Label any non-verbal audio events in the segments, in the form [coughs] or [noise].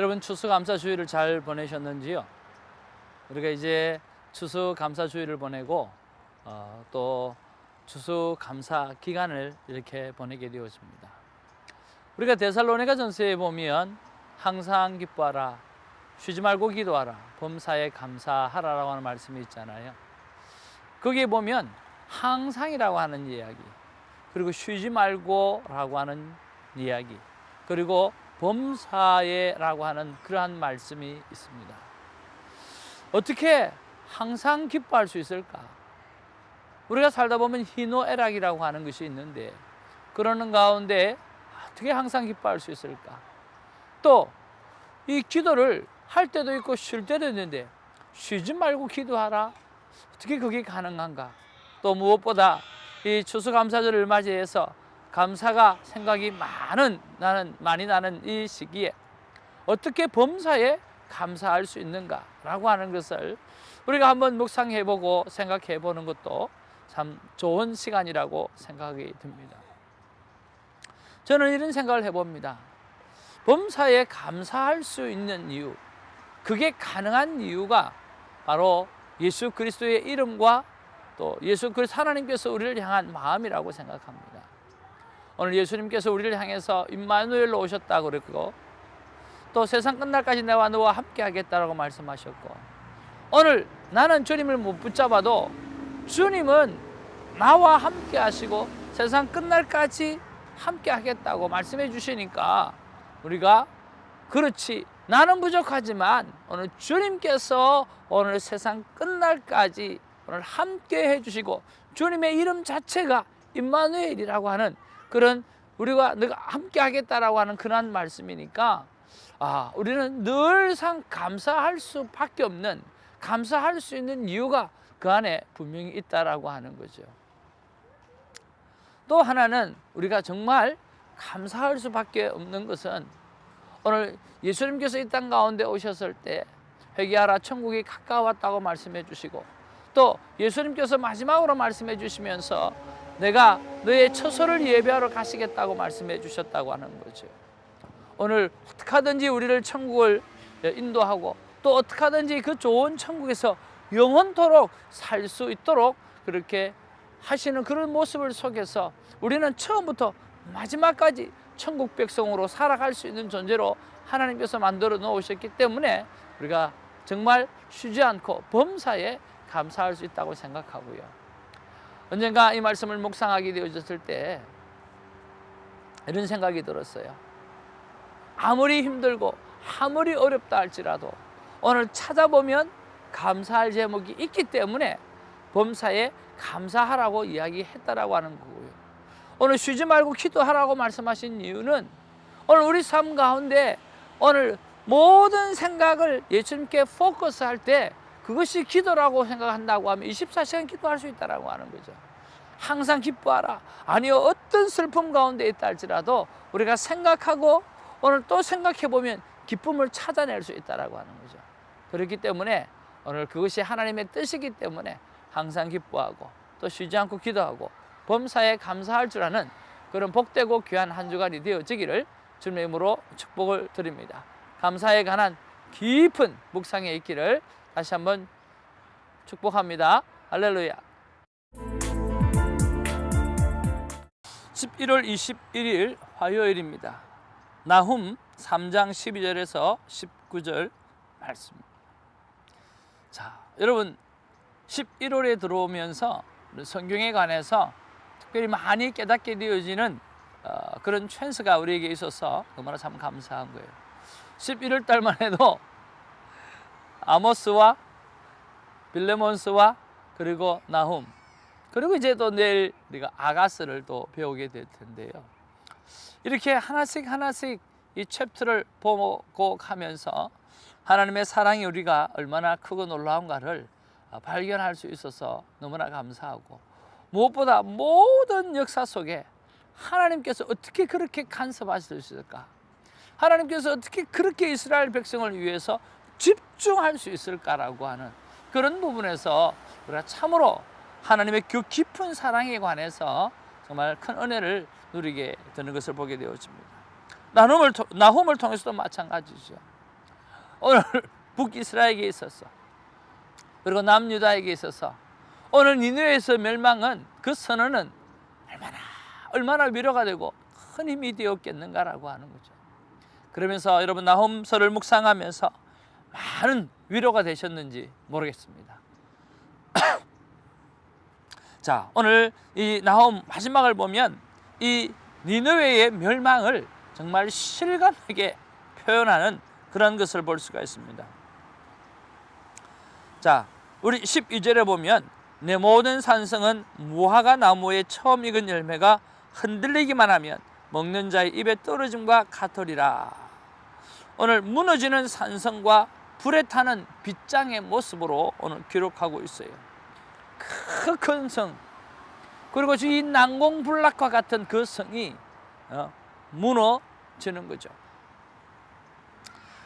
여러분 추수감사주의를 잘 보내셨는지요? 우리가 이제 추수감사주의를 보내고 어, 또 추수감사 기간을 이렇게 보내게 되었습니다. 우리가 데살로니가 전서에 보면 항상 기뻐하라, 쉬지 말고 기도하라, 범사에 감사하라라고 하는 말씀이 있잖아요. 거기에 보면 항상이라고 하는 이야기, 그리고 쉬지 말고라고 하는 이야기, 그리고 범사에라고 하는 그러한 말씀이 있습니다. 어떻게 항상 기뻐할 수 있을까? 우리가 살다 보면 희노애락이라고 하는 것이 있는데 그러는 가운데 어떻게 항상 기뻐할 수 있을까? 또 이 기도를 할 때도 있고 쉴 때도 있는데 쉬지 말고 기도하라. 어떻게 그게 가능한가? 또 무엇보다 이 추수감사절을 맞이해서 감사가 생각이 많은 나는 많이 나는 이 시기에 어떻게 범사에 감사할 수 있는가라고 하는 것을 우리가 한번 묵상해 보고 생각해 보는 것도 참 좋은 시간이라고 생각이 듭니다. 저는 이런 생각을 해 봅니다. 범사에 감사할 수 있는 이유, 그게 가능한 이유가 바로 예수 그리스도의 이름과 또 예수 그리스도 하나님께서 우리를 향한 마음이라고 생각합니다. 오늘 예수님께서 우리를 향해서 임마누엘로 오셨다고 그랬고 또 세상 끝날까지 내와 너와 함께 하겠다라고 말씀하셨고 오늘 나는 주님을 못 붙잡아도 주님은 나와 함께 하시고 세상 끝날까지 함께 하겠다고 말씀해 주시니까 우리가 그렇지 나는 부족하지만 오늘 주님께서 오늘 세상 끝날까지 오늘 함께 해 주시고 주님의 이름 자체가 임마누엘이라고 하는 그런 우리가 내가 함께 하겠다라고 하는 그런 말씀이니까 아, 우리는 늘상 감사할 수밖에 없는 감사할 수 있는 이유가 그 안에 분명히 있다라고 하는 거죠. 또 하나는 우리가 정말 감사할 수밖에 없는 것은 오늘 예수님께서 이 땅 가운데 오셨을 때 회개하라 천국이 가까웠다고 말씀해 주시고 또 예수님께서 마지막으로 말씀해 주시면서 내가 너의 처소를 예배하러 가시겠다고 말씀해 주셨다고 하는 거죠. 오늘 어떻게 하든지 우리를 천국을 인도하고 또 어떻게 하든지 그 좋은 천국에서 영원토록 살 수 있도록 그렇게 하시는 그런 모습을 속에서 우리는 처음부터 마지막까지 천국 백성으로 살아갈 수 있는 존재로 하나님께서 만들어 놓으셨기 때문에 우리가 정말 쉬지 않고 범사에 감사할 수 있다고 생각하고요. 언젠가 이 말씀을 묵상하게 되어졌을 때 이런 생각이 들었어요. 아무리 힘들고 아무리 어렵다 할지라도 오늘 찾아보면 감사할 제목이 있기 때문에 범사에 감사하라고 이야기했다라고 하는 거고요. 오늘 쉬지 말고 기도하라고 말씀하신 이유는 오늘 우리 삶 가운데 오늘 모든 생각을 예수님께 포커스할 때 그것이 기도라고 생각한다고 하면 24시간 기도할 수 있다라고 하는 거죠. 항상 기뻐하라. 아니요 어떤 슬픔 가운데 있다 할지라도 우리가 생각하고 오늘 또 생각해 보면 기쁨을 찾아낼 수 있다라고 하는 거죠. 그렇기 때문에 오늘 그것이 하나님의 뜻이기 때문에 항상 기뻐하고 또 쉬지 않고 기도하고 범사에 감사할 줄 아는 그런 복되고 귀한 한 주간이 되어지기를 주님의 이름으로 축복을 드립니다. 감사에 관한 깊은 묵상에 있기를 다시 한번 축복합니다. 할렐루야. 11월 21일 화요일입니다. 나훔 3장 12절에서 19절 말씀. 자, 여러분 11월에 들어오면서 성경에 관해서 특별히 많이 깨닫게 되어지는 어, 그런 찬스가 우리에게 있어서 너무나 참 감사한 거예요. 11월 달만 해도 아모스와 빌레몬스와 그리고 나훔 그리고 이제 또 내일 우리가 아가스를 또 배우게 될 텐데요. 이렇게 하나씩 하나씩 이 챕터를 보고 가면서 하나님의 사랑이 우리가 얼마나 크고 놀라운가를 발견할 수 있어서 너무나 감사하고 무엇보다 모든 역사 속에 하나님께서 어떻게 그렇게 간섭하실 수 있을까? 하나님께서 어떻게 그렇게 이스라엘 백성을 위해서 집중할 수 있을까라고 하는 그런 부분에서 우리가 참으로 하나님의 그 깊은 사랑에 관해서 정말 큰 은혜를 누리게 되는 것을 보게 되어집니다. 나훔을, 나훔을 통해서도 마찬가지죠. 오늘 [laughs] 북이스라엘에게 있어서 그리고 남유다에게 있어서 오늘 니누에서 멸망은 그 선언은 얼마나 얼마나 위로가 되고 큰 힘이 되었겠는가라고 하는 거죠. 그러면서 여러분 나홈서를 묵상하면서 많은 위로가 되셨는지 모르겠습니다. [coughs] 자, 오늘 이 나홈 마지막을 보면 이 니느웨의 멸망을 정말 실감나게 표현하는 그런 것을 볼 수가 있습니다. 자, 우리 12절에 보면 내 모든 산성은 무화과 나무의 처음 익은 열매가 흔들리기만 하면 먹는 자의 입에 떨어짐과 같으리라. 오늘 무너지는 산성과 불에 타는 빗장의 모습으로 오늘 기록하고 있어요. 그큰 성, 그리고 이 난공불락과 같은 그 성이 어, 무너지는 거죠.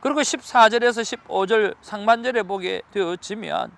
그리고 14절에서 15절 상반절에 보게 되어지면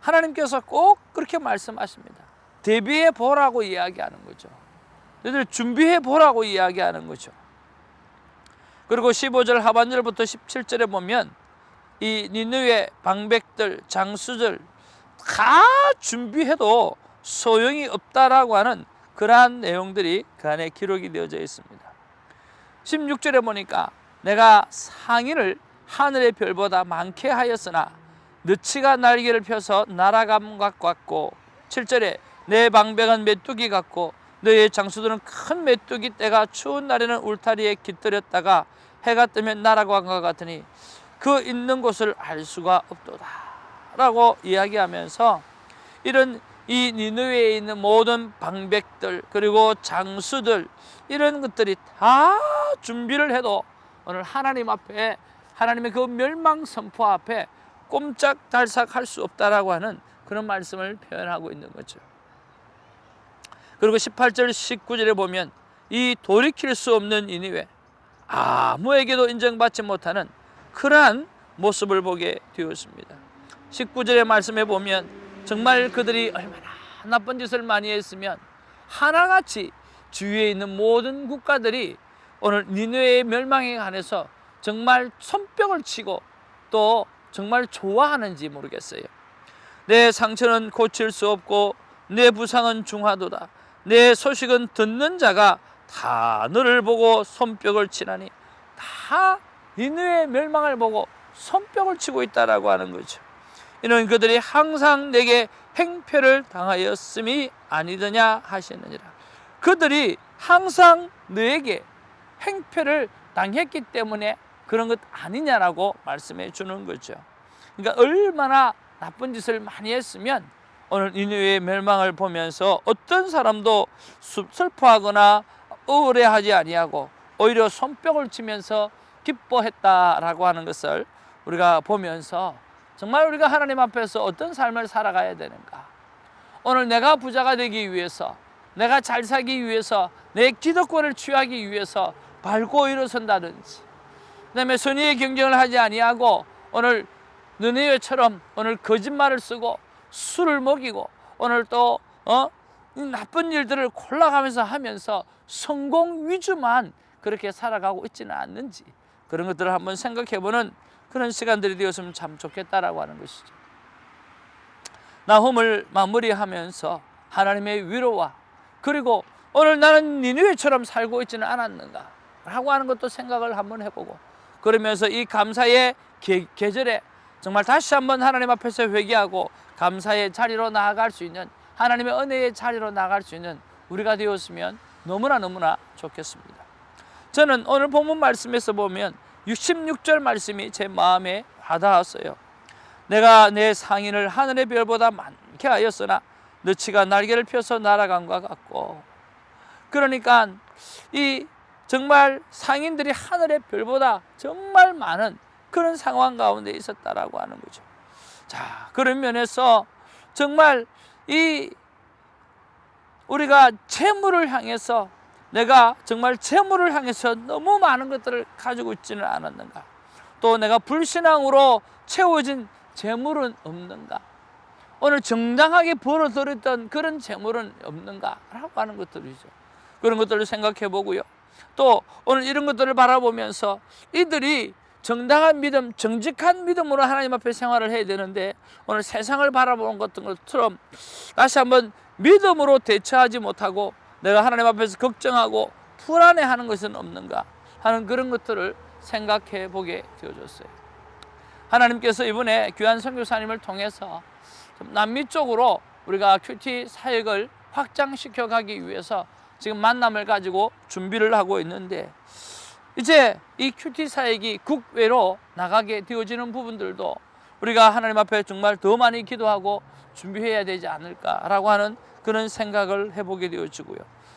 하나님께서 꼭 그렇게 말씀하십니다. 대비해 보라고 이야기하는 거죠. 너희들 준비해 보라고 이야기하는 거죠. 그리고 15절 하반절부터 17절에 보면 이 니느웨 방백들, 장수들 다 준비해도 소용이 없다라고 하는 그러한 내용들이 그 안에 기록이 되어져 있습니다. 16절에 보니까 내가 상인을 하늘의 별보다 많게 하였으나 너치가 날개를 펴서 날아감과 같고 7절에 내 방백은 메뚜기 같고 너의 장수들은 큰 메뚜기 떼가 추운 날에는 울타리에 깃들였다가 해가 뜨면 날아간과 같으니 그 있는 곳을 알 수가 없도다 라고 이야기하면서 이런 이 니느웨에 있는 모든 방백들 그리고 장수들 이런 것들이 다 준비를 해도 오늘 하나님 앞에 하나님의 그 멸망 선포 앞에 꼼짝달싹 할 수 없다라고 하는 그런 말씀을 표현하고 있는 거죠. 그리고 18절 19절에 보면 이 돌이킬 수 없는 이니웨 아무에게도 인정받지 못하는 그러한 모습을 보게 되었습니다. 19절의 말씀에 보면 정말 그들이 얼마나 나쁜 짓을 많이 했으면 하나같이 주위에 있는 모든 국가들이 오늘 니느웨의 멸망에 관해서 정말 손뼉을 치고 또 정말 좋아하는지 모르겠어요. 내 상처는 고칠 수 없고 내 부상은 중하도다. 내 소식은 듣는 자가 다 너를 보고 손뼉을 치나니 다 니느웨의 멸망을 보고 손뼉을 치고 있다라고 하는 거죠. 이는 그들이 항상 내게 행패를 당하였음이 아니더냐 하시느니라. 그들이 항상 너에게 행패를 당했기 때문에 그런 것 아니냐라고 말씀해 주는 거죠. 그러니까 얼마나 나쁜 짓을 많이 했으면 오늘 인류의 멸망을 보면서 어떤 사람도 슬퍼하거나 우울해하지 아니하고 오히려 손뼉을 치면서 기뻐했다라고 하는 것을 우리가 보면서 정말 우리가 하나님 앞에서 어떤 삶을 살아가야 되는가? 오늘 내가 부자가 되기 위해서, 내가 잘 살기 위해서, 내 기득권을 취하기 위해서 밟고 일어선다든지, 그다음에 선의의 경쟁을 하지 아니하고 오늘 느네웨처럼 오늘 거짓말을 쓰고 술을 먹이고 오늘 또 어? 이 나쁜 일들을 골라가면서 하면서 성공 위주만 그렇게 살아가고 있지는 않는지 그런 것들을 한번 생각해보는 그런 시간들이 되었으면 참 좋겠다라고 하는 것이죠. 나홈을 마무리하면서 하나님의 위로와 그리고 오늘 나는 니누에처럼 살고 있지는 않았는가 라고 하는 것도 생각을 한번 해보고 그러면서 이 감사의 계, 계절에 정말 다시 한번 하나님 앞에서 회개하고 감사의 자리로 나아갈 수 있는 하나님의 은혜의 자리로 나아갈 수 있는 우리가 되었으면 너무나 너무나 좋겠습니다. 저는 오늘 본문 말씀에서 보면 66절 말씀이 제 마음에 와닿았어요. 내가 내 상인을 하늘의 별보다 많게 하였으나 너치가 날개를 펴서 날아간과 같고 그러니까 이 정말 상인들이 하늘의 별보다 정말 많은 그런 상황 가운데 있었다라고 하는 거죠. 자, 그런 면에서 정말 이 우리가 재물을 향해서 내가 정말 재물을 향해서 너무 많은 것들을 가지고 있지는 않았는가? 또 내가 불신앙으로 채워진 재물은 없는가? 오늘 정당하게 벌어들였던 그런 재물은 없는가? 라고 하는 것들이죠. 그런 것들을 생각해 보고요. 또 오늘 이런 것들을 바라보면서 이들이 정당한 믿음, 정직한 믿음으로 하나님 앞에 생활을 해야 되는데 오늘 세상을 바라보는 것처럼 다시 한번 믿음으로 대처하지 못하고 내가 하나님 앞에서 걱정하고 불안해하는 것은 없는가 하는 그런 것들을 생각해 보게 되어졌어요. 하나님께서 이번에 귀한 선교사님을 통해서 좀 남미 쪽으로 우리가 큐티 사역을 확장시켜 가기 위해서 지금 만남을 가지고 준비를 하고 있는데 이제 이 큐티 사역이 국외로 나가게 되어지는 부분들도 우리가 하나님 앞에 정말 더 많이 기도하고 준비해야 되지 않을까라고 하는 그런 생각을 해보게 되어지고요.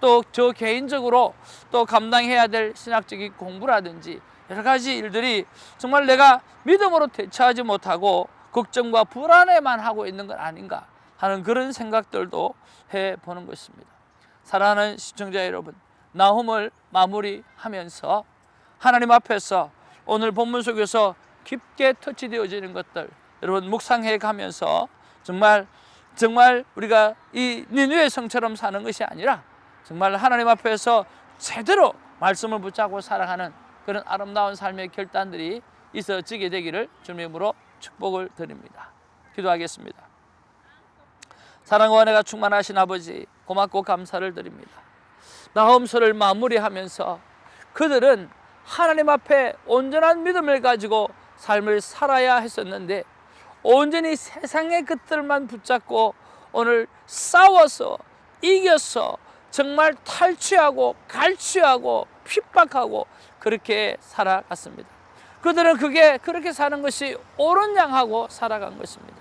또 저 개인적으로 또 감당해야 될 신학적인 공부라든지 여러 가지 일들이 정말 내가 믿음으로 대처하지 못하고 걱정과 불안에만 하고 있는 건 아닌가 하는 그런 생각들도 해보는 것입니다. 사랑하는 시청자 여러분, 나홈을 마무리하면서 하나님 앞에서 오늘 본문 속에서 깊게 터치되어지는 것들 여러분 묵상해 가면서 정말 정말 우리가 이 니누의 성처럼 사는 것이 아니라 정말 하나님 앞에서 제대로 말씀을 붙잡고 살아가는 그런 아름다운 삶의 결단들이 있어지게 되기를 주님으로 축복을 드립니다. 기도하겠습니다. 사랑과 은혜가 충만하신 아버지 고맙고 감사를 드립니다. 나홈서를 마무리하면서 그들은 하나님 앞에 온전한 믿음을 가지고 삶을 살아야 했었는데 온전히 세상의 것들만 붙잡고 오늘 싸워서 이겨서 정말 탈취하고 갈취하고 핍박하고 그렇게 살아갔습니다. 그들은 그게 그렇게 사는 것이 옳은 양하고 살아간 것입니다.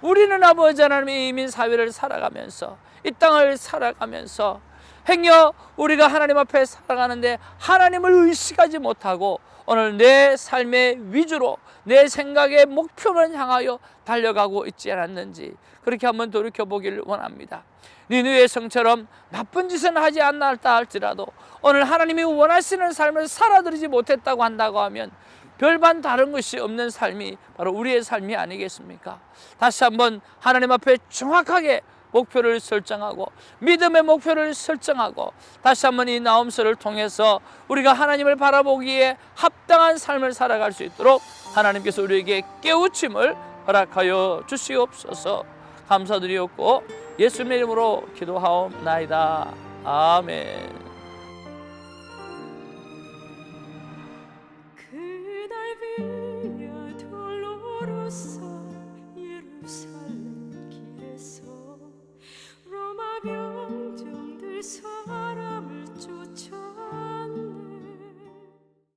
우리는 아버지 하나님의 이민 사회를 살아가면서 이 땅을 살아가면서 행여 우리가 하나님 앞에 살아가는데 하나님을 의식하지 못하고 오늘 내 삶의 위주로 내 생각의 목표를 향하여 달려가고 있지 않았는지 그렇게 한번 돌이켜 보기를 원합니다. 니누의 성처럼 나쁜 짓은 하지 않았다 할지라도 오늘 하나님이 원하시는 삶을 살아들이지 못했다고 한다고 하면 별반 다른 것이 없는 삶이 바로 우리의 삶이 아니겠습니까? 다시 한번 하나님 앞에 정확하게 목표를 설정하고 믿음의 목표를 설정하고 다시 한번 이 나음서를 통해서 우리가 하나님을 바라보기에 합당한 삶을 살아갈 수 있도록 하나님께서 우리에게 깨우침을 허락하여 주시옵소서. 감사드리옵고 예수님의 이름으로 기도하옵나이다. 아멘